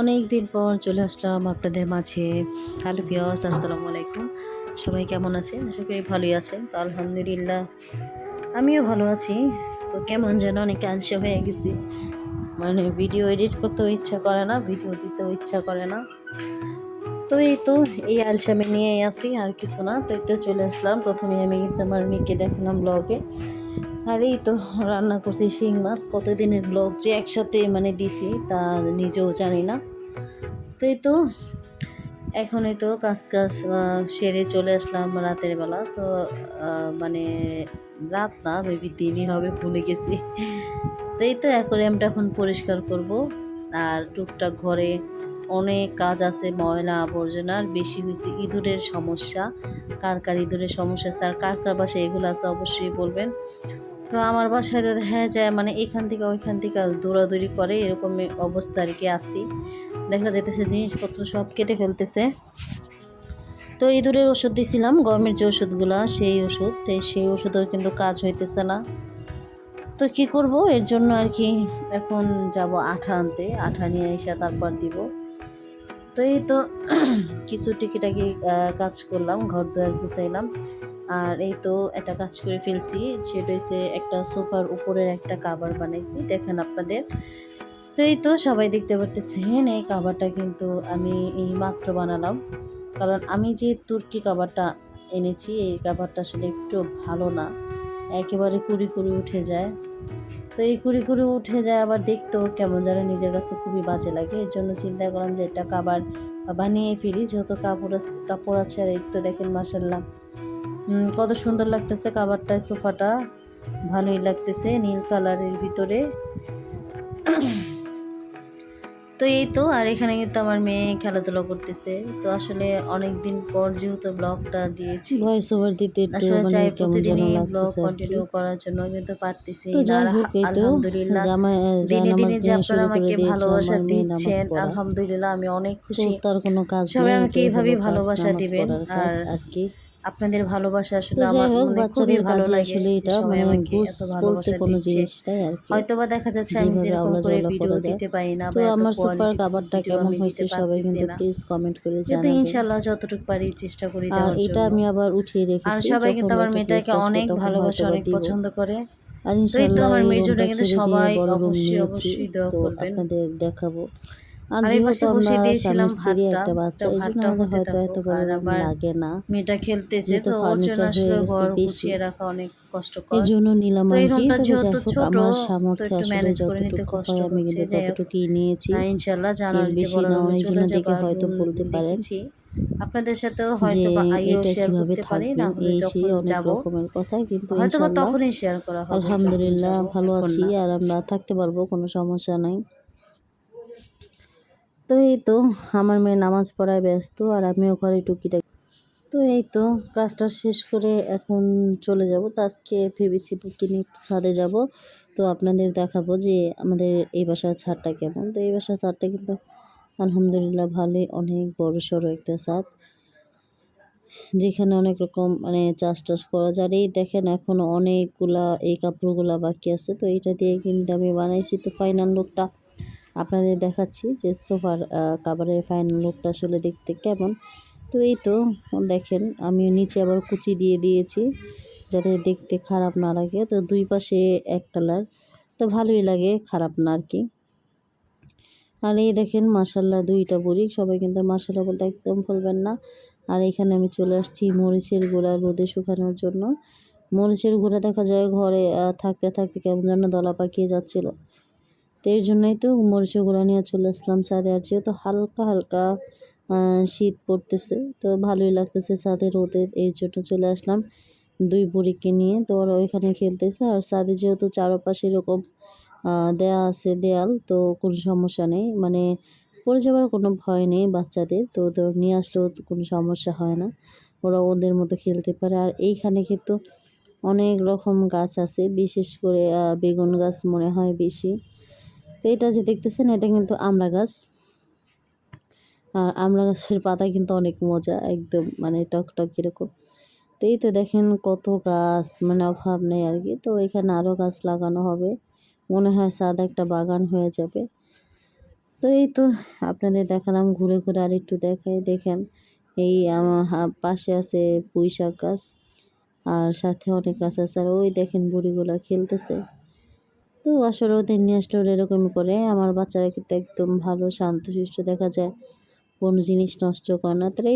অনেক দিন পর চলে আসলাম আপনাদের মাঝে। হ্যালো পিয়াস আসসালামু আলাইকুম। সবাই কেমন আছেন? আশা করি ভালোই আছেন। তো আলহামদুলিল্লাহ, আমিও ভালো আছি। তো কেমন যেন অনেক ক্যান্সার হয়ে গেছি। মানে ভিডিও এডিট করতেও ইচ্ছা করে না, ভিডিও দিতেও ইচ্ছা করে না। তো এই তো, এই আলসামে নিয়ে আসি আর কিছু না। তো এই তো চলে আসলাম। প্রথমে আমি কিন্তু আমার মেয়েকে দেখালাম ব্লগে আর এই তো রান্না করছি শিং মাছ। কতদিনের ব্লগ যে একসাথে মানে দিছি তা নিজেও জানি না। তো এই তো, এখন এই তো কাজ কাজ সেরে চলে আসলাম রাতের বেলা। তো মানে রাত না মেবি দিনই হবে ভুলে গেছি। তো এই তো অ্যাকোরিয়ামটা এখন পরিষ্কার করব। আর টুকটাক ঘরে অনেক কাজ আছে, ময়লা আবর্জনার বেশি হয়েছে ইঁদুরের সমস্যা। কার কার ইঁদুরের সমস্যা আছে, আর কার কার বাসায় এগুলো আছে অবশ্যই বলবেন। তো আমার বাসায় তো দেখা যায় মানে এখান থেকে ওইখান থেকে দৌড়াদৌড়ি করে এরকম অবস্থা আর কি আসি দেখা যাইতেছে জিনিসপত্র সব কেটে ফেলতেছে। তো ইঁদুরের ওষুধ দিছিলাম গরমের যে ওষুধগুলা, সেই ওষুধ, তো সেই ওষুধেও কিন্তু কাজ হইতেছে না। তো কি করব? এর জন্য আর কি এখন যাব আঠা আনতে, আঠা নিয়ে এসে তারপর দিব। তো এই তো কিছু টিকিটাকি কাজ করলাম ঘর দুয়ার গুছাইলাম। আর এই তো একটা কাজ করে ফেলছি, সেটা হচ্ছে একটা সোফার উপরের একটা কাভার বানাইছি, দেখেন আপনাদের। তো এই তো সবাই দেখতে পারতেছেন, এই কাভারটা কিন্তু আমি এই মাত্র বানালাম। কারণ আমি যে তুর্কি কাভারটা এনেছি, এই কাভারটা আসলে একটু ভালো না, একেবারে কুড়ি কুড়ি উঠে যায়। তো এই কুড়ি কুড়ি উঠে যায়, আবার দেখতো কেমন যেন নিজের কাছে খুবই বাজে লাগে। এর জন্য চিন্তা করলাম যে একটা কাবার বানিয়ে ফিরি যেহেতু কাপড় কাপড় আছে আর এই তো দেখেন মাসাল্লাহ কত সুন্দর লাগতেছে কাবারটা সোফাটা। ভালোই লাগতেছে নীল কালারের ভিতরে। তো এই তো আর এখানে কিন্তু আমার মেয়ে খেলাধুলা করতেছে। তো আসলে অনেক দিন পর যেহেতু ব্লগটা দিয়েছি ভয়েস ওভার দিতে একটু আসলে মানে চাই প্রতিদিনই ব্লগ। কন্টিনিউ করার জন্য কিন্তু পারতেছি তো যাই হোক এই তো আলহামদুলিল্লাহ। জামাই দিনে দিনে যে দিয়ে আপনারা শুরু করে আমাকে ভালোবাসা দিচ্ছেন আলহামদুলিল্লাহ আমি অনেক খুশি। তার কোনো কাজ সবাই আমাকে এইভাবেই ভালোবাসা দিবেন আর আর কি। আপনাদের ভালোবাসা আসলে আমার মনে খুবই বাচ্চাদের ভালো লাগে। আসলে এটা মানে বুঝ বলতে কোনো জিনিসটাই আর কি। হয়তো বা দেখা যাচ্ছে আমি এরকম করে ভিডিও দিতে পারি না তো আমার কাভারটা ভিডিও কেমন হয়েছে সবাই কিন্তু প্লিজ কমেন্ট করে জানাবেন। ইনশাল্লাহ যতটুকু পারি চেষ্টা করি দেওয়ার এটা আমি আবার উঠিয়ে রেখেছি আর সবাই কিন্তু আমার মেয়েটাকে অনেক ভালোবাসে অনেক পছন্দ করে। আর তো এই তো ইনশাল্লাহ আমার মেয়ের জন্য কিন্তু সবাই অবশ্যই অবশ্যই দোয়া করবেন। আপনাদের দেখাবো। আর আর যেহেতু আমরা স্বামী স্ত্রী একটা বাচ্চা এই জন্য আমাদের হয়তো এত বড় লাগে না। মেয়েটা খেলতেছে তো ওর জন্য হয়ে গেছে বেশি। রাখা অনেক কষ্টকর। এর জন্য নিলাম আর কি। তবে যাই হোক আমার সামর্থ্য আসলে manage করে নিতে যতটুকু হয় আমি কিন্তু যাই নিয়েছি হ্যাঁ, ইনশাল্লাহ বেশি না, অনেকজনের দিকে হয়তো বলতে পারেন। আপনাদের সাথেও যে হয়তো বা শেয়ার করতে পারি না থাকবে হলে এই সেই অনেক রকমের কথা কিন্তু হয়তো তখনই শেয়ার করা হবে আলহামদুলিল্লাহ ভালো আছি আর আমরা থাকতে পারব কোনো সমস্যা নাই। তো এই তো, আমার মেয়ে নামাজ পড়ায় ব্যস্ত আর আমিও ঘরে টুকিটাকি। তো এই তো, কাজটা শেষ করে এখন চলে যাব। তো আজকে ভেবেছি কিনে ছাদে যাব। তো আপনাদের দেখাবো যে আমাদের এই বাসার ছাদটা কেমন। তো এই বাসার ছাদটা কিন্তু আলহামদুলিল্লাহ ভালোই, অনেক বড় সড়ো একটা ছাদ। যেখানে অনেক রকম মানে চাষ টাস করা যায়। এই দেখেন এখনও অনেকগুলা এই কাপড়গুলা বাকি আছে। তো এটা দিয়ে কিন্তু আমি বানাইছি। তো ফাইনাল লুকটা আপনাদের দেখাচ্ছি যে সোফার কাভারের ফাইনাল লুকটা আসলে দেখতে কেমন। তো এই তো, দেখেন আমি নিচে আবার কুচি দিয়ে দিয়েছি যাতে দেখতে খারাপ না লাগে। তো দুই পাশে এক কালার তো ভালোই লাগে, খারাপ না আর কি। আর এই দেখেন মাসাল্লাহ দুইটা বুড়ি, সবাই কিন্তু মাসাল্লাহ বলতে একদম ভুলবেন না। আর এখানে আমি চলে আসছি মরিচের গুঁড়া রোদে শুকানোর জন্য। মরিচের গুঁড়া দেখা যায় ঘরে থাকতে থাকতে কেমন যেন দলা পাকিয়ে যাচ্ছিল। তো এর জন্যই তো মরিচের গুঁড়া নিয়ে চলে আসলাম ছাদে আর যেহেতু হালকা হালকা শীত পড়তেছে, তো ভালোই লাগতেছে ছাদে রোদে। এই জন্য চলে আসলাম দুই বুড়িকে নিয়ে। তো ওরা ওইখানে খেলতেছে। আর ছাদে যেহেতু চারপাশে এরকম দেয়া আছে দেয়াল, তো কোনো সমস্যা নেই। মানে পড়ে যাওয়ার কোনো ভয় নেই বাচ্চাদের। তো ওদের নিয়ে আসলেও তো কোনো সমস্যা হয় না। ওরা ওদের মতো খেলতে পারে। আর এইখানে কিন্তু অনেক রকম গাছ আছে। বিশেষ করে বেগুন গাছ মনে হয় বেশি। তো এটা যে দেখতেছেন, এটা কিন্তু আমড়া গাছ। আর আমড়া গাছের পাতা কিন্তু অনেক মজা, একদম মানে টক টক এরকম। তো এই তো দেখেন কত গাছ মানে অভাব নেই আর কি। তো এখানে আরও গাছ লাগানো হবে। মনে হয় সাদ একটা বাগান হয়ে যাবে। তো এই তো আপনাদের দেখালাম, ঘুরে ঘুরে আর একটু দেখাই। দেখেন এই আমার পাশে আছে পুঁই শাক গাছ, আর সাথে অনেক গাছ আছে। আর ওই দেখেন বুড়িগুলা খেলতেছে। তো আসলে ওদের নিয়ে আসলে এরকম এরকমই করে। আমার বাচ্চারা কিন্তু একদম ভালো, শান্ত শান্তশিষ্ট দেখা যায়। কোনো জিনিস নষ্ট করে না। তারা